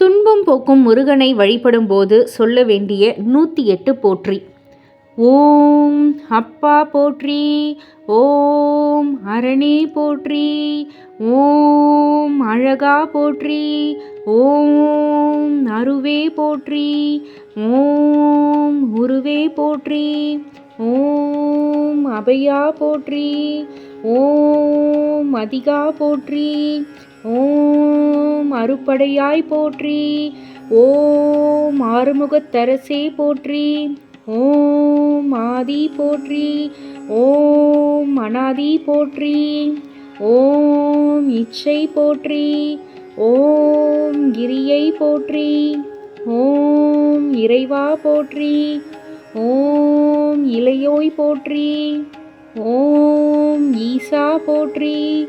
துன்பம் போக்கும் முருகனை வழிபடும் போது சொல்ல வேண்டிய நூற்றி எட்டு போற்றி. ஓம் அப்பா போற்றி ஓம் அரணே போற்றி ஓம் அழகா போற்றி ஓம் அருவே போற்றி ஓம் உருவே போற்றி ஓம் அபயா போற்றி ஓம் அதிகா போற்றி ஓம் அருப்படையாய் போற்றி. ஓம் ஆறுமுகத்தரசே போற்றி. ஓம் ஆதி போற்றி. ஓம் அனாதி போற்றி. ஓம் இச்சை போற்றி. ஓம் கிரியை போற்றி. ஓம் இறைவா போற்றி. ஓம் இளையோய் போற்றி. ஓம் ஈசா போற்றி.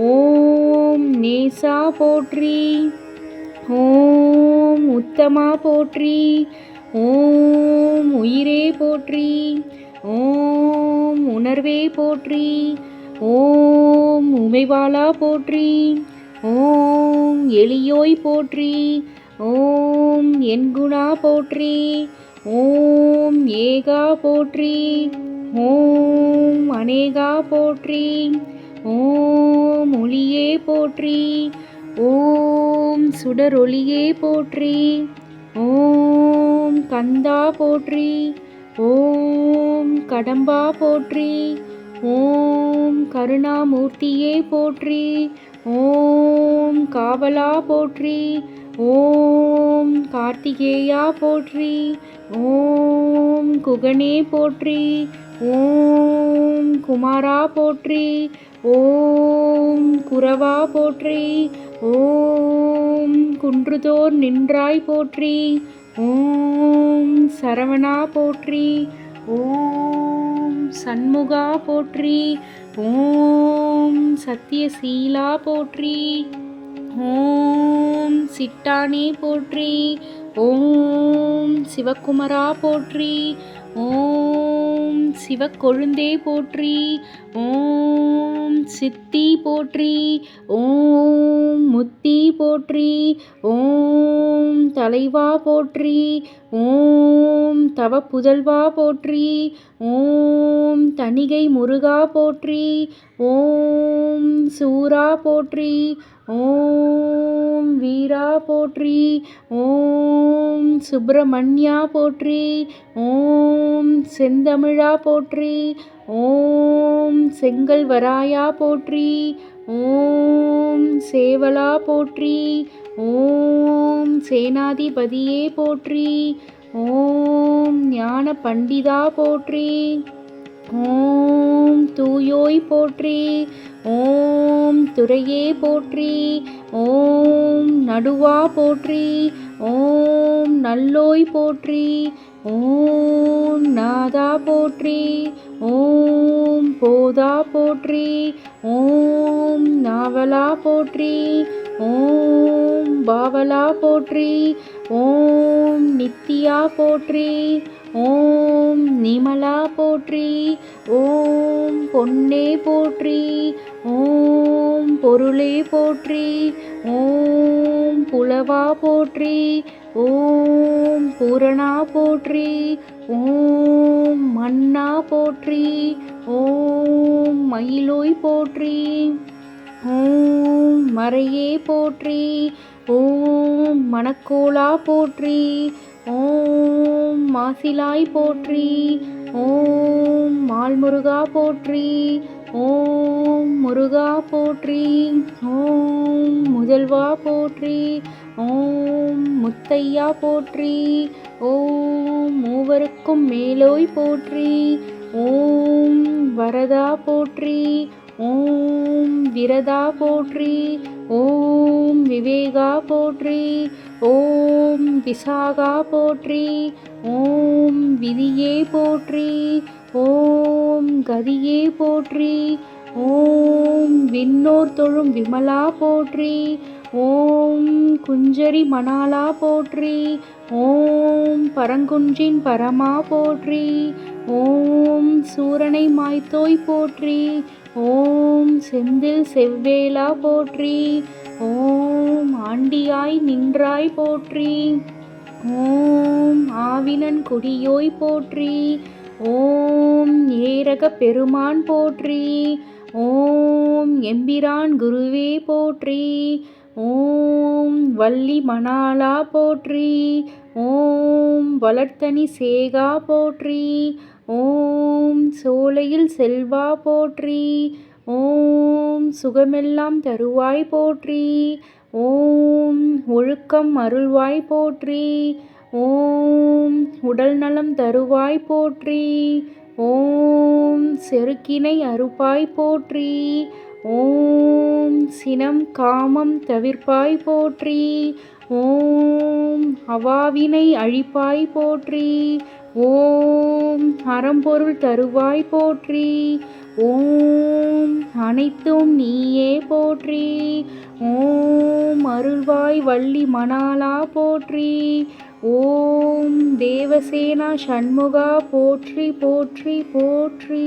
ஓம் நேசா போற்றி. ஓம் உத்தமா போற்றி. ஓம் உயிரே போற்றி. ஓம் உணர்வே போற்றி. ஓம் உமைவாளா போற்றி. ஓம் எளியோய் போற்றி. ஓம் என்குணா போற்றி. ஓம் ஏகா போற்றி. ஓம் அநேகா போற்றி. ஓம் ஒளியே போற்றி. ஓம் சுடரொளியே போற்றி. ஓம் கந்தா போற்றி. ஓம் கடம்பா போற்றி. ஓம் கருணாமூர்த்தியே போற்றி. ஓம் காவலா போற்றி. ஓம் கார்த்திகேயா போற்றி. ஓம் குகனே போற்றி. ஓம் குமாரா போற்றி. ஓம் குரவா போற்றி ஓம் குன்றுதோர் நின்றாய் போற்றி ஓம் சரவணா போற்றி ஓம் சண்முகா போற்றி ஓம் சத்யசீலா போற்றி ஓம் சிட்டானே போற்றி ஓம் சிவகுமரா போற்றி ஓம் சிவக்கொழுந்தே போற்றி ஓம் சித்தி போற்றி ஓம் முத்தி போற்றி ஓம் தலைவா போற்றி ஓம் தவ புதல்வா போற்றி ஓம் தணிகை முருகா போற்றி ஓம் சூரா போற்றி ஓம் வீரா போற்றி ஓம் சுப்பிரமணியா போற்றி ஓம் செந்தமிழா போற்றி ஓம் செங்கல்வராயா போற்றி ஓம் சேவலா போற்றி ஓம் சேனாதிபதியே போற்றி ஓம் ஞான பண்டிதா போற்றி ஓம் தூயோய் போற்றி ஓம் துறையே போற்றி ஓம் நடுவா போற்றி ஓம் நல்லோய் போற்றி ஓம் நாதா போற்றி ஓம் போதா போற்றி ஓம் நாவலா போற்றி ஓம் பாவலா போற்றி ஓம் நித்தியா போற்றி ஓம் நிமலா போற்றி ஓம் பொன்னே போற்றி ஓம் பொருளே போற்றி ஓம் புலவா போற்றி ஓம் பூரணா போற்றி ஓம் மன்னா போற்றி ஓம் மயிலோய் போற்றி ஓம் மறையே போற்றி ஓம் மணக்கோலா போற்றி ஓம் மாசிலாய் போற்றி ஓம் மால்முருகா போற்றி ஓம் முருகா போற்றி ஓம் முதல்வா போற்றி ஓம் முத்தையா போற்றி ஓம் மூவருக்கும் மேலோய் போற்றி ஓம் வரதா போற்றி ஓம் விரதா போற்றி ஓம் விவேகா போற்றி ஓம் விசாகா போற்றி ஓம் விதியே போற்றி கதியே போற்றி. ஓம் விண்ணோர் தொழும் விமலா போற்றி. ஓம் குஞ்சரி மணாலா போற்றி. ஓம் பரங்குன்றின் பரமா போற்றி. ஓம் சூரனை மாய்த்தோய் போற்றி. ஓம் செந்தில் செவ்வேலா போற்றி. ஓம் ஆண்டியாய் நின்றாய் போற்றி. ஓம் ஆவினன் கொடியோய் போற்றி. ஓம் ஏரக பெருமான் போற்றி. ஓம் எம்பிரான் குருவே போற்றி. ஓம் வள்ளி மணாலா போற்றி. ஓம் வளர்த்தனி சேகா போற்றி. ஓம் சோலையில் செல்வா போற்றி. ஓம் சுகமெல்லாம் தருவாய் போற்றி. ஓம் ஒழுக்கம் அருள்வாய் போற்றி. ஓம் உடல் நலம் தருவாய் போற்றி. ஓம் செருக்கினை அறுப்பாய் போற்றி. ஓம் சினம் காமம் தவிர்ப்பாய் போற்றி. ஓம் அவாவினை அழிப்பாய் போற்றி. ஓம் அறம்பொருள் தருவாய் போற்றி. ஓம் அனைத்தும் நீயே போற்றி. ஓம் அருள்வாய் வள்ளி மணாலா போற்றி. ஓம் தேவசேனா சண்முகா போற்றி போற்றி போற்றி.